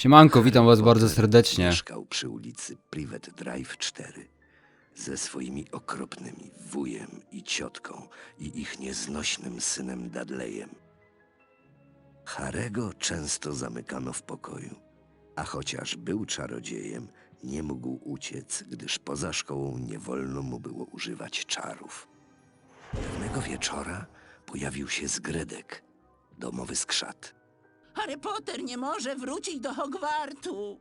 Siemanko, witam was bardzo serdecznie. Mieszkał przy ulicy Privet Drive 4 ze swoimi okropnymi wujem i ciotką i ich nieznośnym synem Dudleyem. Harego często zamykano w pokoju, a chociaż był czarodziejem, nie mógł uciec, gdyż poza szkołą nie wolno mu było używać czarów. Pewnego wieczora pojawił się zgredek, domowy skrzat. Harry Potter nie może wrócić do Hogwartu.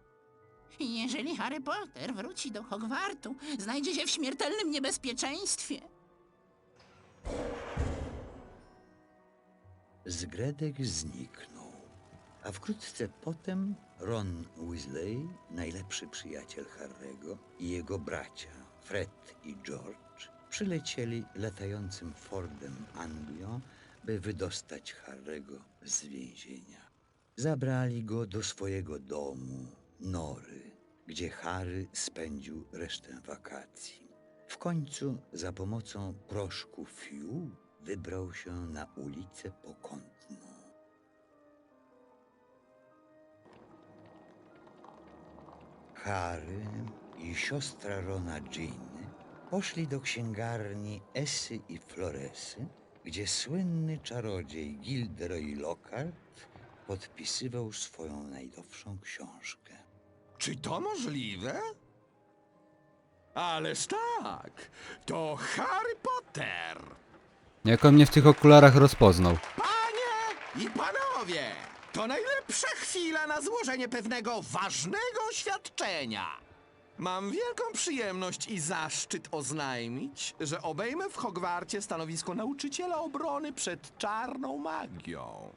I Jeżeli Harry Potter wróci do Hogwartu, znajdzie się w śmiertelnym niebezpieczeństwie. Zgredek zniknął, a wkrótce potem Ron Weasley, najlepszy przyjaciel Harry'ego i jego bracia Fred i George przylecieli latającym Fordem Anglią, by wydostać Harry'ego z więzienia. Zabrali go do swojego domu, Nory, gdzie Harry spędził resztę wakacji. W końcu za pomocą proszku Fiu wybrał się na ulicę Pokątną. Harry i siostra Rona Ginny poszli do księgarni Esy i Floresy, gdzie słynny czarodziej Gilderoy Lockhart podpisywał swoją najdowszą książkę. Czy to możliwe? Ależ tak, to Harry Potter! Jak on mnie w tych okularach rozpoznał? Panie i panowie, to najlepsza chwila na złożenie pewnego ważnego oświadczenia. Mam wielką przyjemność i zaszczyt oznajmić, że obejmę w Hogwarcie stanowisko nauczyciela obrony przed czarną magią.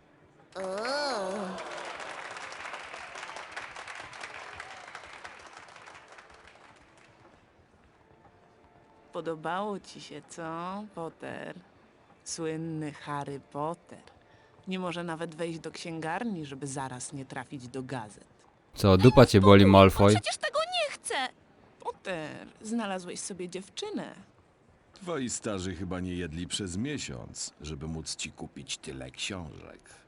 Podobało ci się, co, Potter? Słynny Harry Potter. Nie może nawet wejść do księgarni, żeby zaraz nie trafić do gazet. Co, dupa cię boli, Malfoy? Przecież tego nie chcę! Potter, znalazłeś sobie dziewczynę. Twoi starzy chyba nie jedli przez miesiąc, żeby móc ci kupić tyle książek.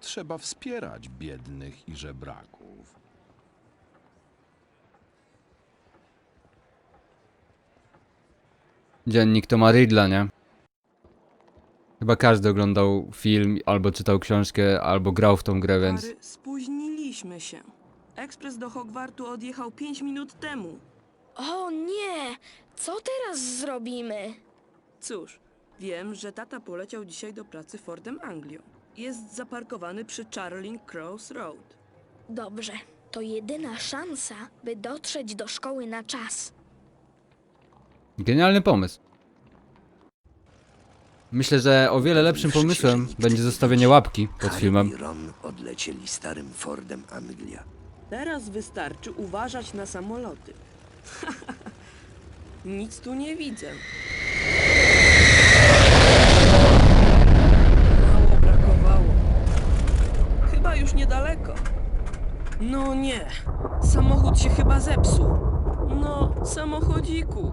Trzeba wspierać biednych i żebraków. Dziennik Toma Riddla, nie? Chyba każdy oglądał film, albo czytał książkę, albo grał w tą grę, więc... Harry, spóźniliśmy się. Ekspres do Hogwartu odjechał 5 minut temu. O nie! Co teraz zrobimy? Cóż, wiem, że tata poleciał dzisiaj do pracy Fordem Anglią. Jest zaparkowany przy Charling Cross Road. Dobrze, to jedyna szansa, by dotrzeć do szkoły na czas. Genialny pomysł. Myślę, że o wiele lepszym pomysłem będzie nie zostawienie łapki pod filmem. i Ron odlecieli starym Fordem Anglia. Teraz wystarczy uważać na samoloty. Nic tu nie widzę. Mało brakowało. Chyba już niedaleko. No nie, samochód się chyba zepsuł. No, samochodziku.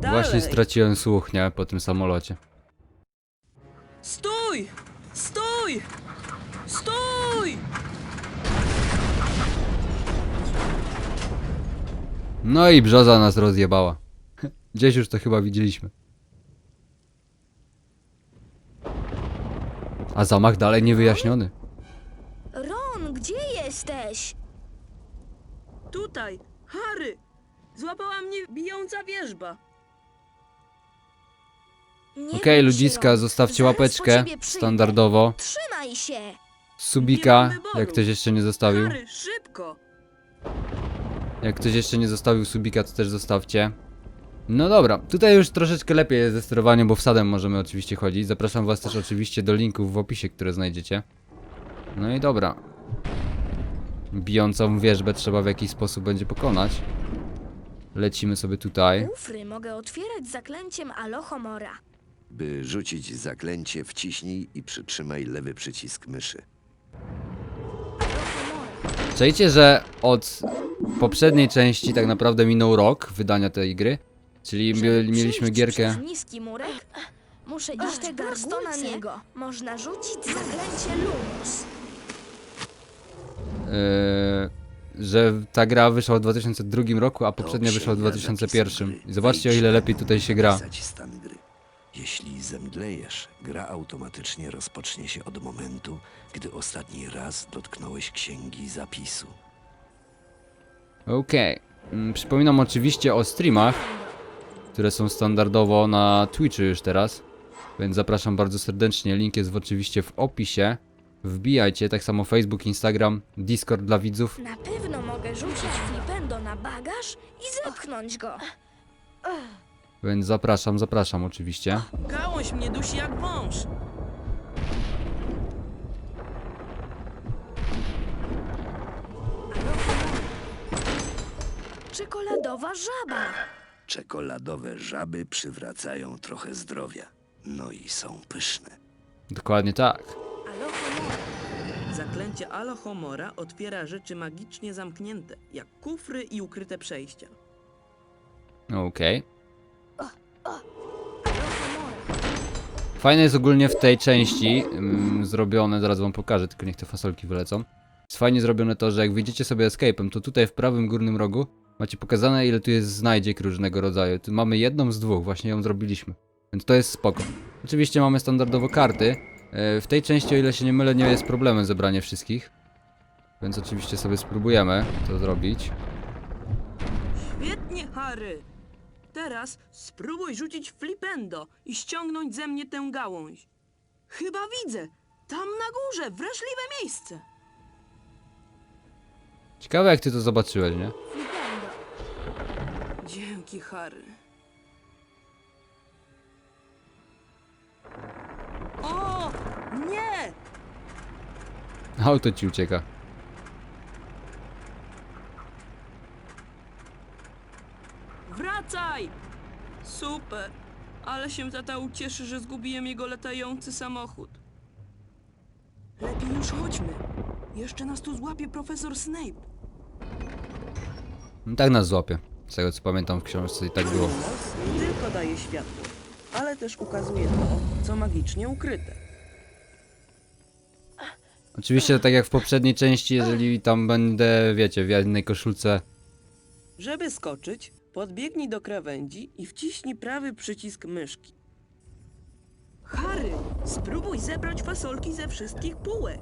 Dalej. Właśnie straciłem słuch, nie? Po tym samolocie. Stój! Stój! Stój! No i brzoza nas rozjebała. Gdzieś już to chyba widzieliśmy. A zamach dalej niewyjaśniony. Jesteś? Tutaj! Harry! Złapała mnie bijąca wierzba. Okej, się, ludziska, Ron. zostawcie łapeczkę. Standardowo. Trzymaj się! Subika, jak ktoś jeszcze nie zostawił. Harry, szybko! Jak ktoś jeszcze nie zostawił subika, to też zostawcie. No dobra, tutaj już troszeczkę lepiej jest ze sterowaniem, bo wsadem możemy oczywiście chodzić. Zapraszam was też oczywiście do linków w opisie, które znajdziecie. No i dobra. Bijącą wierzbę trzeba w jakiś sposób będzie pokonać. Lecimy sobie tutaj. Kufry mogę otwierać zaklęciem Alohomora. By rzucić zaklęcie, wciśnij i przytrzymaj lewy przycisk myszy. Czajcie, że od poprzedniej części tak naprawdę minął rok wydania tej gry. Czyli mieliśmy przejść gierkę. Przez niski murek, muszę iść prosto na niego. Można rzucić zaklęcie Lumus. Że ta gra wyszła w 2002 roku, a poprzednia wyszła w księga 2001. zapisów I zobaczcie o ile lepiej tutaj się gra. zapisać stan gry. Jeśli zemdlejesz, gra automatycznie rozpocznie się od momentu, gdy ostatni raz dotknąłeś księgi zapisu. Okej. Mm, Przypominam oczywiście o streamach, które są standardowo na Twitchu już teraz. Więc zapraszam bardzo serdecznie. Link jest oczywiście w opisie. Wbijajcie, tak samo Facebook, Instagram, Discord dla widzów. Na pewno mogę rzucić flipendo na bagaż i zepchnąć go. Więc zapraszam, zapraszam oczywiście. Gałąź mnie dusi jak wąż. Czekoladowa żaba. Czekoladowe żaby przywracają trochę zdrowia. No i są pyszne. Dokładnie tak. Alohomora. Zaklęcie Alohomora otwiera rzeczy magicznie zamknięte, jak kufry i ukryte przejścia. Okej. Fajne jest ogólnie w tej części mm, zrobione, zaraz wam pokażę, tylko niech te fasolki wylecą. Jest fajnie zrobione to, że jak wyjdziecie sobie escape'em, to tutaj w prawym górnym rogu macie pokazane ile tu jest znajdziek różnego rodzaju. Tu mamy jedną z dwóch, właśnie ją zrobiliśmy. Więc to jest spoko. Oczywiście mamy standardowo karty. E, W tej części, o ile się nie mylę, nie jest problemem zebranie wszystkich. Więc oczywiście sobie spróbujemy to zrobić. Świetnie, Harry! Teraz spróbuj rzucić flipendo i ściągnąć ze mnie tę gałąź. Chyba widzę! Tam na górze, wrażliwe miejsce! Ciekawe jak ty to zobaczyłeś, nie? Dzięki, Harry. O! Nie! Auto ci ucieka. Wracaj! Super! Ale się tata ucieszy, że zgubiłem jego latający samochód. Lepiej już chodźmy. Jeszcze nas tu złapie profesor Snape. No, tak nas złapie. Z tego co pamiętam w książce i tak było. Nie tylko daje światło, ale też ukazuje to, co magicznie ukryte. Oczywiście tak jak w poprzedniej części, jeżeli tam będę, wiecie, w jednej koszulce Żeby skoczyć, podbiegnij do krawędzi i wciśnij prawy przycisk myszki. Harry, spróbuj zebrać fasolki ze wszystkich półek.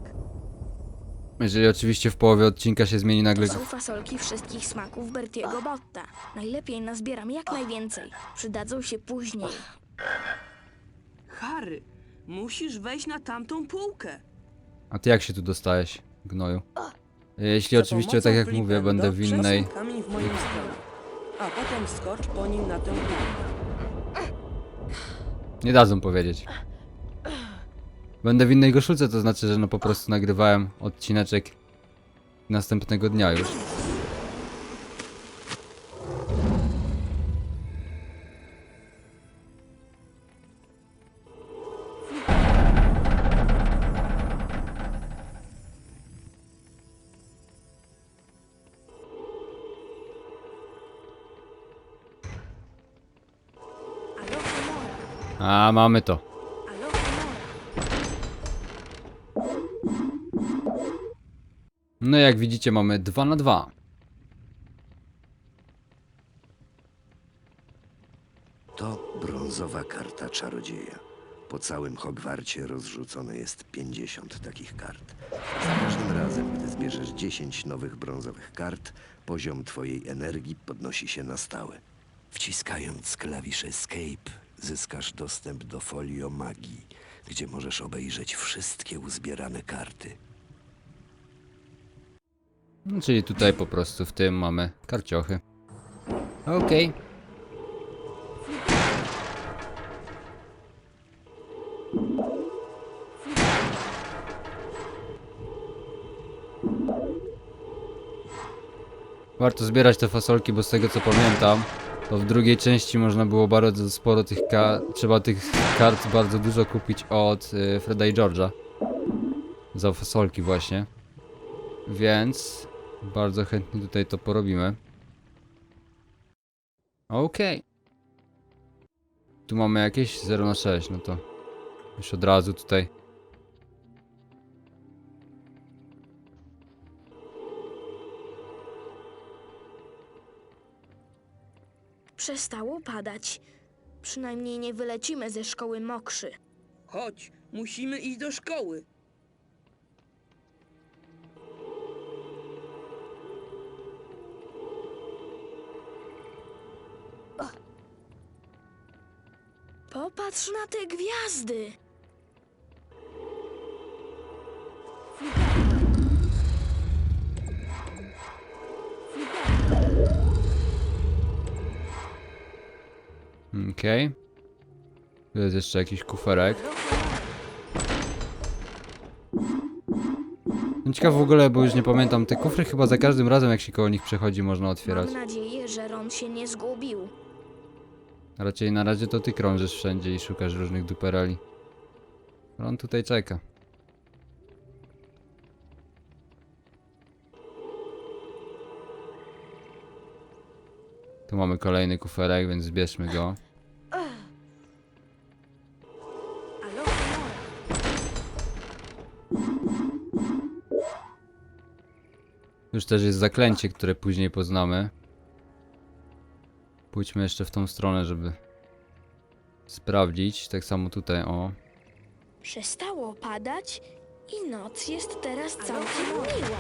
Jeżeli oczywiście w połowie odcinka się zmieni nagle. To są fasolki wszystkich smaków Bertiego Botta. Najlepiej nazbieram jak najwięcej. Przydadzą się później. Harry, musisz wejść na tamtą półkę. A ty jak się tu dostałeś, gnoju? Jeśli Za oczywiście, pomocą tak jak mówię, flipendo będę w innej. przesuń kamień w moją stronę, a potem skocz po nim na tę. Nie dadzą powiedzieć. Będę w innej koszulce, to znaczy, że no po prostu nagrywałem odcineczek następnego dnia już. Mamy to. No jak widzicie, mamy 2 na 2. To brązowa karta czarodzieja. Po całym Hogwarcie rozrzucone jest 50 takich kart. Za każdym razem, gdy zbierzesz 10 nowych brązowych kart, poziom twojej energii podnosi się na stałe. Wciskając klawisz Escape, zyskasz dostęp do folio magii, gdzie możesz obejrzeć wszystkie uzbierane karty. No, czyli tutaj po prostu w tym mamy karciochy. Okej. Warto zbierać te fasolki, bo z tego co pamiętam, to w drugiej części można było bardzo sporo tych kart, trzeba tych kart bardzo dużo kupić od y, Freda i George'a. Za fasolki właśnie. Więc bardzo chętnie tutaj to porobimy. Okej. Tu mamy jakieś 0 na 6, no to już od razu tutaj. Przestało padać. Przynajmniej nie wylecimy ze szkoły mokrzy. Chodź, musimy iść do szkoły. Popatrz na te gwiazdy. Okej. Tu jest jeszcze jakiś kuferek. No Ciekawe w ogóle, bo już nie pamiętam, te kufry chyba za każdym razem jak się koło nich przechodzi można otwierać. Mam nadzieję, że Ron się nie zgubił. Raczej na razie to ty krążysz wszędzie i szukasz różnych dupereli. On tutaj czeka. Tu mamy kolejny kuferek, więc zbierzmy go. Już też jest zaklęcie, które później poznamy. Pójdźmy jeszcze w tą stronę, żeby sprawdzić. Tak samo tutaj, o. Przestało padać i noc jest teraz całkiem miła.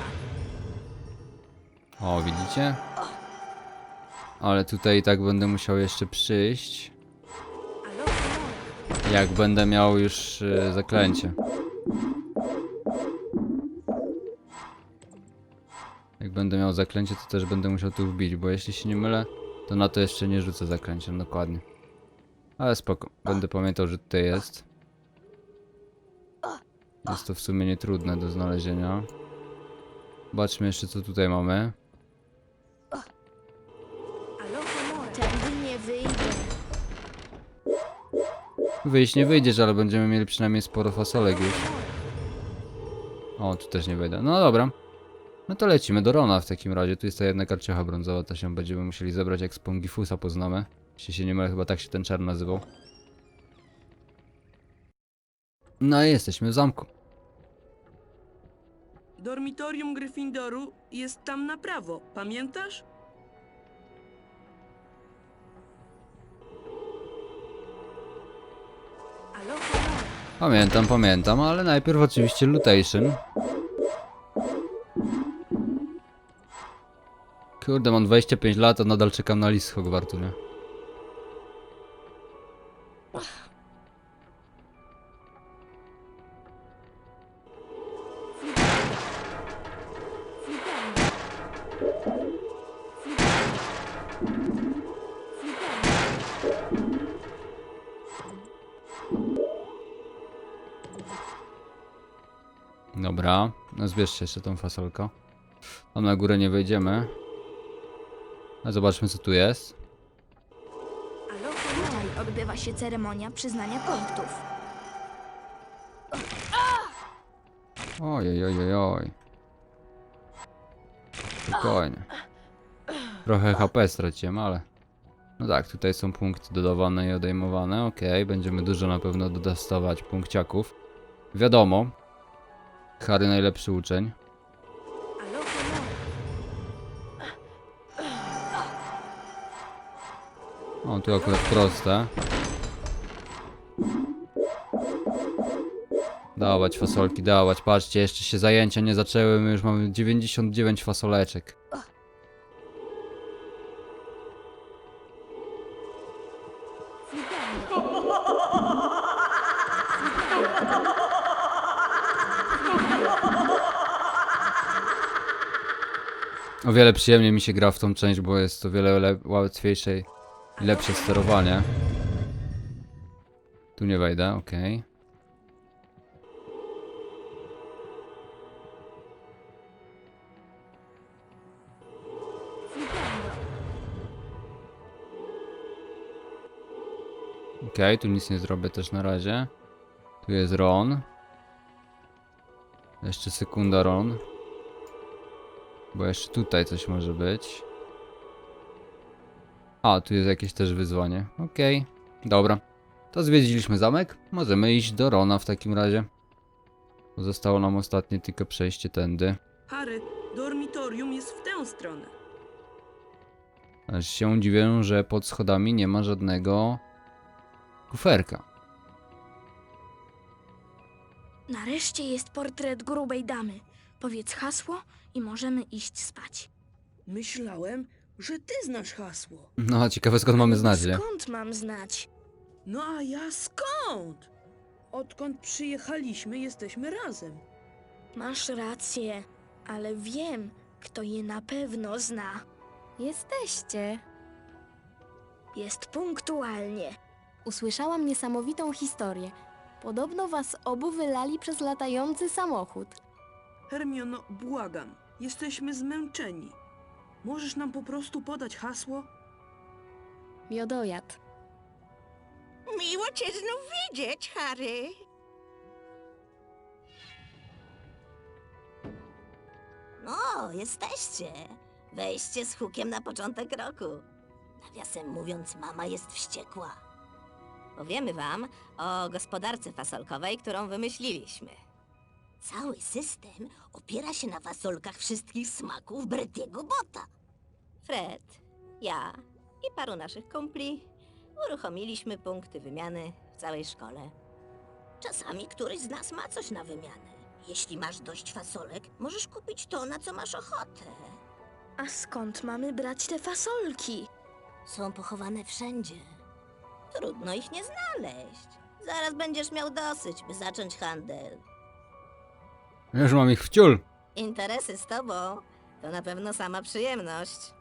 O, widzicie? Ale tutaj i tak będę musiał jeszcze przyjść. Jak będę miał już e, zaklęcie. Jak będę miał zaklęcie, to też będę musiał tu wbić, bo jeśli się nie mylę, to na to jeszcze nie rzucę zaklęciem, dokładnie. Ale spoko, będę pamiętał, że tutaj jest. Jest to w sumie nietrudne do znalezienia. Zobaczmy jeszcze, co tutaj mamy. wyjdę. Wyjść nie wyjdziesz, ale będziemy mieli przynajmniej sporo fasolek już. O, tu też nie wejdę. No dobra. No to lecimy do Rona w takim razie. Tu jest ta jedna karciocha brązowa, to się będziemy musieli zebrać jak z Pongifusa poznamy. Jeśli się nie mylę, chyba tak się ten czar nazywał. No i jesteśmy w zamku. Dormitorium Gryffindoru jest tam na prawo, pamiętasz? Alo, Pamiętam, pamiętam, ale najpierw oczywiście Lutation. Kurde, mam 25 lat, a nadal czekam na list z Hogwartu, nie? Dobra, no zbierzcie jeszcze tą fasolkę. Tam na górę nie wejdziemy. A zobaczmy co tu jest. tutaj odbywa się ceremonia przyznania punktów. Oj, oj, oj, oj, oj. Spokojnie. Trochę HP straciłem, ale... No tak, tutaj są punkty dodawane i odejmowane. Okej, będziemy dużo na pewno dodastować punkciaków. Wiadomo. Harry najlepszy uczeń. O, tu akurat proste. Dawać fasolki, dawać. Patrzcie, jeszcze się zajęcia nie zaczęły, my już mamy 99 fasoleczek. O wiele przyjemniej mi się gra w tą część, bo jest to wiele le- łatwiejsze i lepsze sterowanie. Tu nie wejdę, okej. Okej, tu nic nie zrobię też na razie. Tu jest Ron. Jeszcze sekunda Ron. Bo jeszcze tutaj coś może być. A, tu jest jakieś też wyzwanie. Okej, dobra. To zwiedziliśmy zamek. Możemy iść do Rona w takim razie. Zostało nam ostatnie tylko przejście tędy. Harry, dormitorium jest w tę stronę. Aż się dziwię, że pod schodami nie ma żadnego kuferka. Nareszcie jest portret grubej damy. Powiedz hasło i możemy iść spać. Myślałem, że ty znasz hasło. No, ciekawe skąd mamy znać, nie? Skąd mam znać? No a ja skąd? Odkąd przyjechaliśmy, jesteśmy razem. Masz rację, ale wiem, kto je na pewno zna. Jesteście. Jest punktualnie. Usłyszałam niesamowitą historię. Podobno was obu wylali przez latający samochód. Hermiono, błagam, jesteśmy zmęczeni. Możesz nam po prostu podać hasło? Miodojad. Miło cię znów widzieć, Harry. No, jesteście. Wejście z hukiem na początek roku. Nawiasem mówiąc, mama jest wściekła. Powiemy wam o gospodarce fasolkowej, którą wymyśliliśmy. Cały system opiera się na fasolkach wszystkich smaków Bretiego Bota. Fred, ja i paru naszych kumpli uruchomiliśmy punkty wymiany w całej szkole. Czasami któryś z nas ma coś na wymianę. Jeśli masz dość fasolek, możesz kupić to, na co masz ochotę. A skąd mamy brać te fasolki? Są pochowane wszędzie. Trudno ich nie znaleźć. Zaraz będziesz miał dosyć, by zacząć handel. Już mam ich w ciul. Interesy z tobą to na pewno sama przyjemność.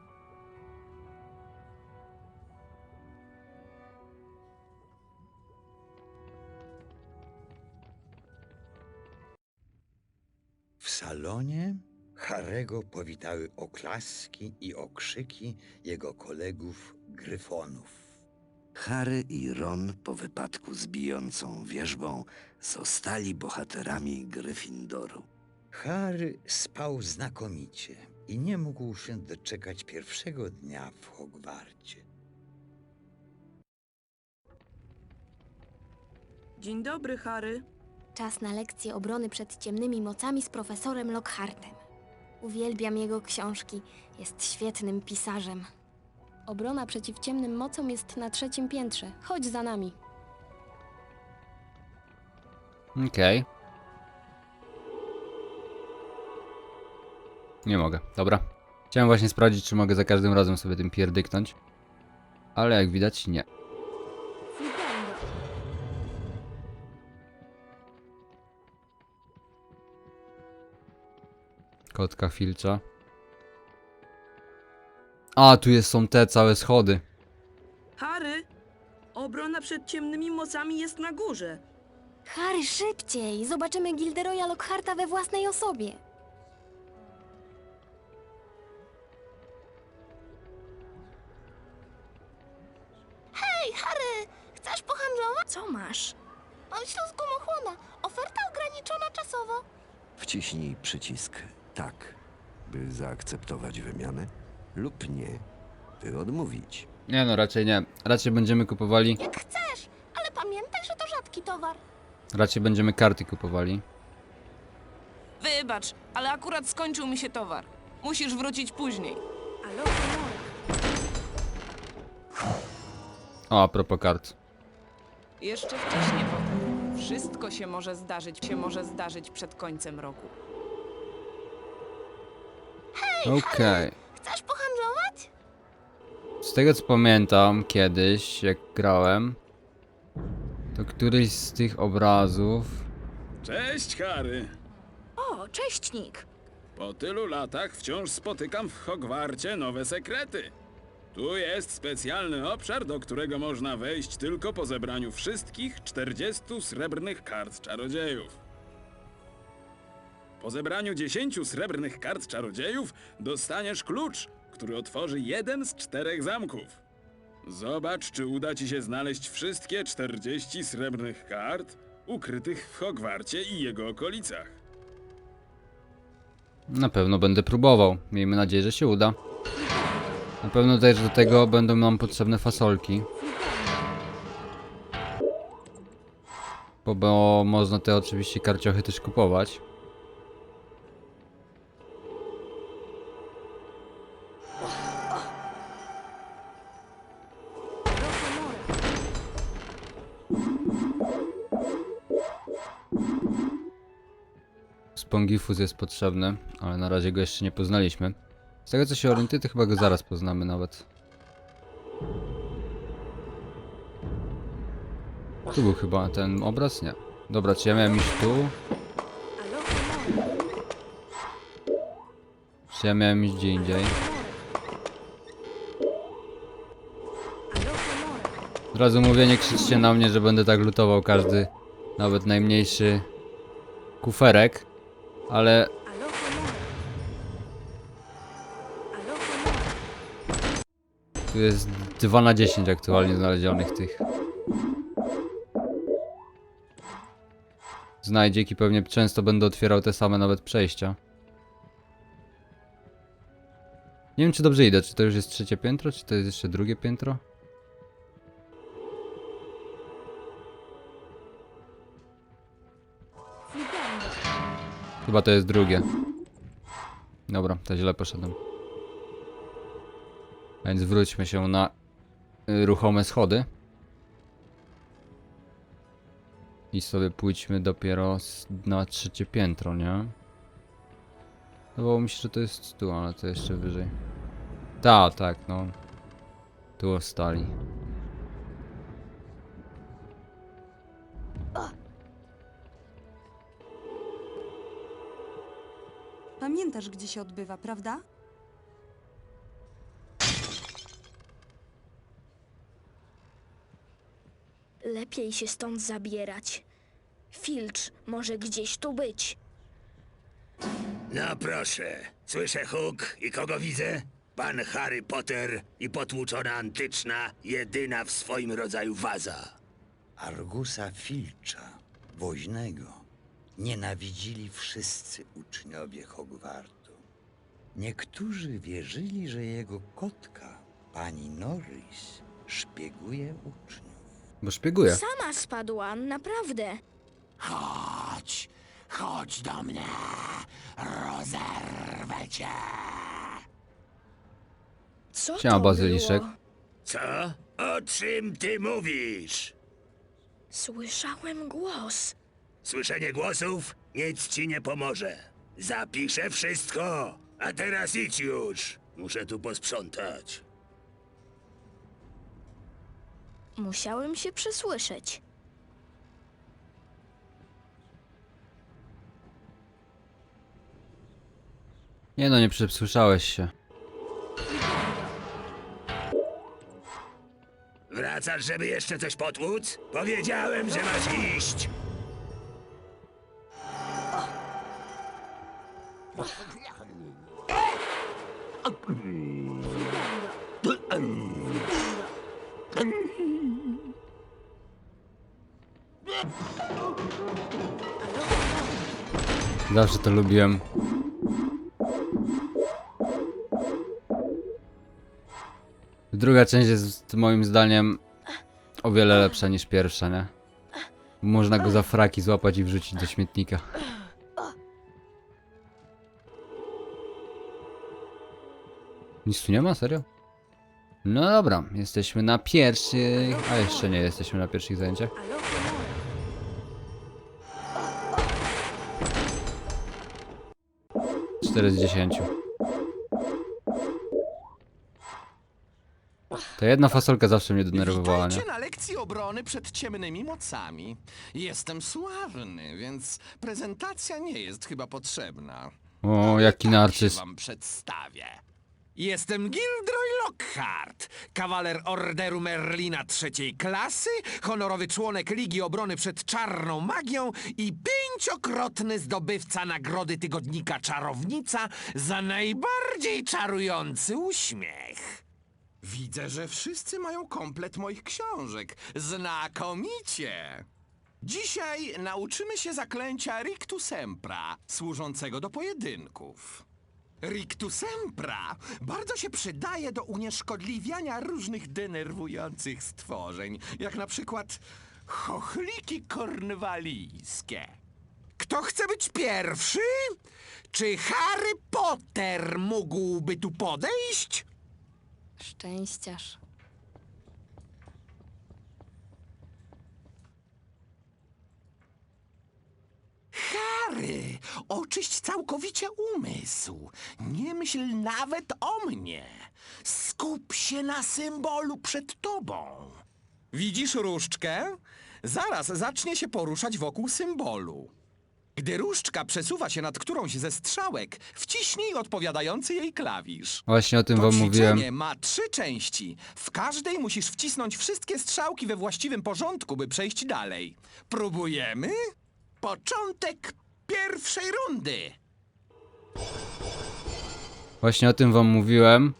W salonie Harego powitały oklaski i okrzyki jego kolegów gryfonów. Harry i Ron po wypadku z bijącą wierzbą zostali bohaterami Gryffindoru. Harry spał znakomicie i nie mógł się doczekać pierwszego dnia w Hogwarcie. Dzień dobry, Harry. Czas na lekcję obrony przed ciemnymi mocami z profesorem Lockhartem. Uwielbiam jego książki. Jest świetnym pisarzem. Obrona przeciw ciemnym mocom jest na trzecim piętrze. Chodź za nami. Okej. Nie mogę, dobra. Chciałem właśnie sprawdzić, czy mogę za każdym razem sobie tym pierdyknąć. Ale jak widać, nie. Kotka filcza. A, tu jest, są te całe schody. Harry, obrona przed ciemnymi mocami jest na górze. Harry, szybciej! Zobaczymy Gilderoya Lockharta we własnej osobie. Hej, Harry! Chcesz pohandlować? Co masz? Mam śluz gumochłona. Oferta ograniczona czasowo. Wciśnij przycisk tak, by zaakceptować wymianę, lub nie, by odmówić. Nie no, raczej nie. Raczej będziemy kupowali. Jak chcesz, ale pamiętaj, że to rzadki towar. Raczej będziemy karty kupowali. Wybacz, ale akurat skończył mi się towar. Musisz wrócić później. Ale. O, a propos kart. Jeszcze wcześniej, Potter. Wszystko się może zdarzyć, się może zdarzyć przed końcem roku. Okej. Chcesz pohandlować? Z tego co pamiętam kiedyś, jak grałem, to któryś z tych obrazów. Cześć, Harry! O, cześć, Nick. Po tylu latach wciąż spotykam w Hogwarcie nowe sekrety. Tu jest specjalny obszar, do którego można wejść tylko po zebraniu wszystkich 40 srebrnych kart czarodziejów. Po zebraniu 10 srebrnych kart czarodziejów dostaniesz klucz, który otworzy jeden z czterech zamków. Zobacz, czy uda ci się znaleźć wszystkie 40 srebrnych kart ukrytych w Hogwarcie i jego okolicach. Na pewno będę próbował. Miejmy nadzieję, że się uda. Na pewno też do tego będą nam potrzebne fasolki. Bo, bo można te oczywiście karciochy też kupować. Pongifus jest potrzebny, ale na razie go jeszcze nie poznaliśmy. Z tego co się orientuję, to chyba go zaraz poznamy nawet. Tu był chyba ten obraz? Nie. Dobra, czy ja miałem iść tu? Czy ja miałem iść gdzie indziej? Od razu mówię, nie krzyczcie na mnie, że będę tak lutował każdy, nawet najmniejszy kuferek, ale tu jest 2 na 10 aktualnie znalezionych tych znajdziek i pewnie często będę otwierał te same nawet przejścia. Nie wiem czy dobrze idę, czy to już jest trzecie piętro, czy to jest jeszcze drugie piętro? Chyba to jest drugie. Dobra, to źle poszedłem. Więc wróćmy się na y, ruchome schody. I sobie pójdźmy dopiero na trzecie piętro, nie? Wydawało mi się, że to jest tu, ale to jeszcze wyżej. Ta, tak, no. Tu ostali. Pamiętasz, gdzie się odbywa, prawda? Lepiej się stąd zabierać. Filcz może gdzieś tu być. No proszę, słyszę huk i kogo widzę? Pan Harry Potter i potłuczona antyczna, jedyna w swoim rodzaju waza. Argusa Filcza, woźnego, nienawidzili wszyscy uczniowie Hogwartu. Niektórzy wierzyli, że jego kotka, pani Norris, szpieguje uczniów. Bo szpieguje. Sama spadłam, naprawdę. Chodź, chodź do mnie. Rozerwę cię. Co Siema, to bazyliszek. było? Co? O czym ty mówisz? Słyszałem głos. Słyszenie głosów nic ci nie pomoże. Zapiszę wszystko, a teraz idź już. Muszę tu posprzątać. Musiałem się przysłyszeć. Nie no, nie przesłyszałeś się. Wracasz, żeby jeszcze coś potłuc? Powiedziałem, że masz iść. Zawsze to lubiłem. Druga część jest moim zdaniem o wiele lepsza niż pierwsza, nie? Można go za fraki złapać i wrzucić do śmietnika. Nic tu nie ma, serio? No dobra, jesteśmy na pierwszych... A jeszcze nie jesteśmy na pierwszych zajęciach. Cztery z dziesięciu. Ta jedna fasolka zawsze mnie denerwowała, nie? Witajcie na lekcji obrony przed ciemnymi mocami. Jestem sławny, więc prezentacja nie jest chyba potrzebna. O, jaki Tak narcyz. wam przedstawię. Jestem Gilderoy Lockhart, kawaler Orderu Merlina trzeciej klasy, honorowy członek Ligi Obrony przed Czarną Magią i pięciokrotny zdobywca nagrody tygodnika Czarownica za najbardziej czarujący uśmiech. Widzę, że wszyscy mają komplet moich książek. Znakomicie! Dzisiaj nauczymy się zaklęcia Rictu Sempra, służącego do pojedynków. Rictu Sempra bardzo się przydaje do unieszkodliwiania różnych denerwujących stworzeń, jak na przykład chochliki kornwalijskie. Kto chce być pierwszy? Czy Harry Potter mógłby tu podejść? Szczęściarz. Harry! Oczyść całkowicie umysł. Nie myśl nawet o mnie. Skup się na symbolu przed tobą. Widzisz różdżkę? Zaraz zacznie się poruszać wokół symbolu. Gdy różdżka przesuwa się nad którąś ze strzałek, wciśnij odpowiadający jej klawisz. Właśnie o tym To wam mówiłem. ma trzy części. W każdej musisz wcisnąć wszystkie strzałki we właściwym porządku, by przejść dalej. Próbujemy? Początek pierwszej rundy. Właśnie o tym wam mówiłem.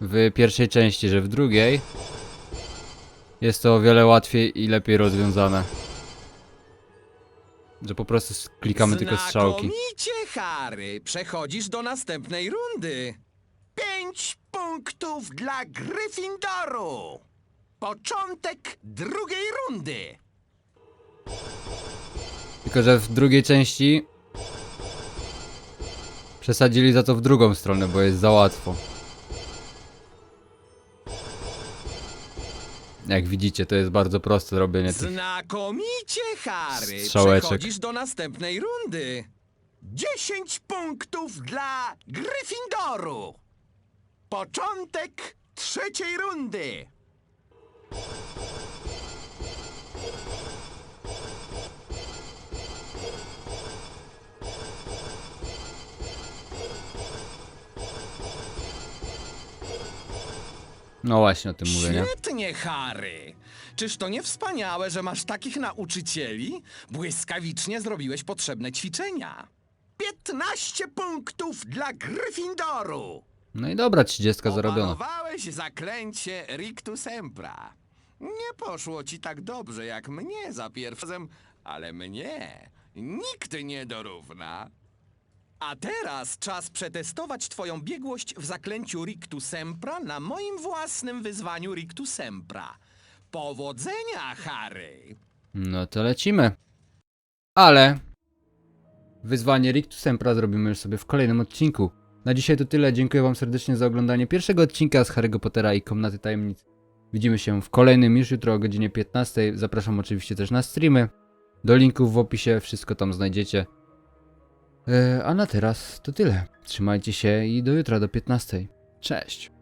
W pierwszej części, że w drugiej jest to o wiele łatwiej i lepiej rozwiązane. Że po prostu klikamy tylko strzałki. Znakomicie, Harry. Przechodzisz do następnej rundy. Pięć punktów dla Gryffindoru. Początek drugiej rundy. Tylko, że w drugiej części przesadzili za to w drugą stronę, bo jest za łatwo. Jak widzicie, to jest bardzo proste robienie tych. Znakomicie, Harry. Strzałeczek. Przechodzisz do następnej rundy. 10 punktów dla Gryffindoru. Początek trzeciej rundy. No właśnie o tym mówię, nie? Świetnie, Harry. Czyż to nie wspaniałe, że masz takich nauczycieli? Błyskawicznie zrobiłeś potrzebne ćwiczenia. 15 punktów dla Gryffindoru. No i dobra, 30 zarobiona. Opanowałeś zaklęcie Rictu Sempra. Nie poszło ci tak dobrze jak mnie za pierwszym, ale mnie nikt nie dorówna. A teraz czas przetestować twoją biegłość w zaklęciu Rictu Sempra na moim własnym wyzwaniu Rictu Sempra. Powodzenia, Harry! No to lecimy. Ale wyzwanie Rictu Sempra zrobimy już sobie w kolejnym odcinku. Na dzisiaj to tyle. Dziękuję wam serdecznie za oglądanie pierwszego odcinka z Harry'ego Pottera i Komnaty Tajemnic. Widzimy się w kolejnym już jutro o godzinie 15. Zapraszam oczywiście też na streamy. Do linków w opisie, wszystko tam znajdziecie. E, a na teraz to tyle. Trzymajcie się i do jutra do 15. Cześć.